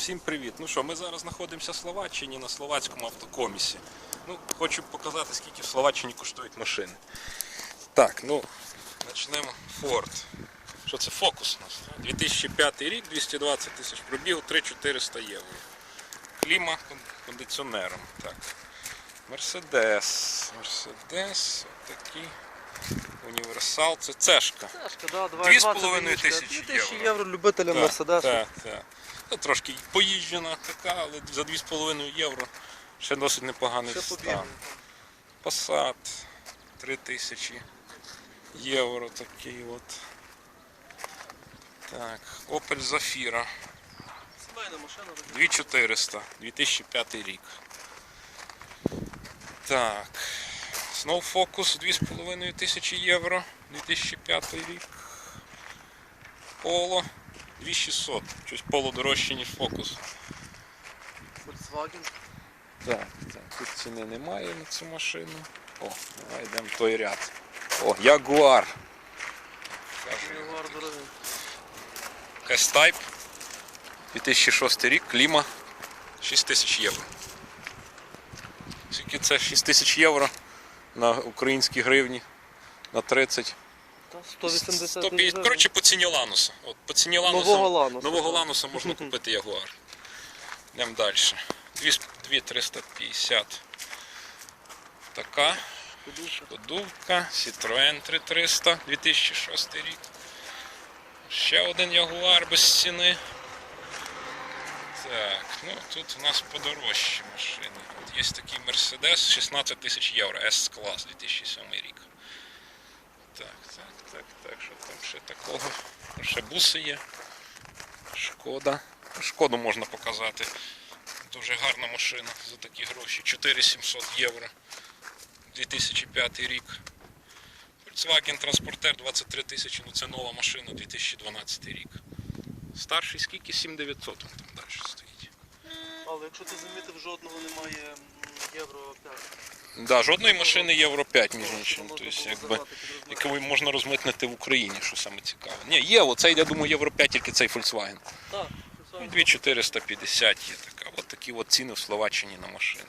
Всім привіт. Ну що, ми зараз знаходимося в Словаччині на словацькому автокомісі. Ну, хочу показати, скільки в Словаччині коштують машини. Так, ну, почнемо. Ford. Що це Focus у нас? 2005 рік, 220 тисяч пробігу, 3400 євро. Кліма кондиціонером. Так. Мерседес. Мерседес. Отакий. Універсал. Це цешка. Цешка, да, Дві з 2,20 тисячі 2000 євро. євро любителям Мерседесу. Так, так. Ну, трошки поїжджена така, але за 2,5 євро ще досить непоганий Ще стан. побігли. Passat 3000 євро такий от. Так, Opel Zafira Сімейна машина. 2400, 2005 рік. Так. Snow Focus 2,5 тисячі євро, 2005 рік. Polo 2600. Щось Polo дорожче, ніж Focus. Volkswagen. Так, так, тут ціни немає на цю машину. О, давай йдемо в той ряд. О, Ягуар. Ягуар дорогий. S-Type. 2006 рік, кліма. 6 тисяч євро. Скільки це 6 тисяч євро на українські гривні на 30. 180 150. Коротше, по ціні Лануса. От, по ціні Лануса, Нового Лануса, нового. Лануса можна купити Ягуар. Йдемо далі. 2350. Така. Подувка, Citroen 3300, 2006 рік. Ще один Ягуар без ціни. Так, ну тут у нас подорожчі машини. От є такий Mercedes 16 тисяч євро, S-клас 2007 рік. Так, так, так, так, що там ще такого? Ще буси є. Шкода. Шкоду можна показати. Дуже гарна машина за такі гроші. 4700 євро. 2005 рік. Volkswagen Transporter 23 тисячі, ну це нова машина 2012 рік. Старший скільки? 7900 він там далі стоїть. Але якщо ти замітив, жодного немає євро 5. Да, жодної машини Євро 5, між іншим. Тобто, якби, яку можна розмитнити в Україні, що саме цікаво. Ні, є, оцей, я думаю, Євро 5, тільки цей Volkswagen. Так, Ну, 2450 є така. От такі от ціни в Словаччині на машини.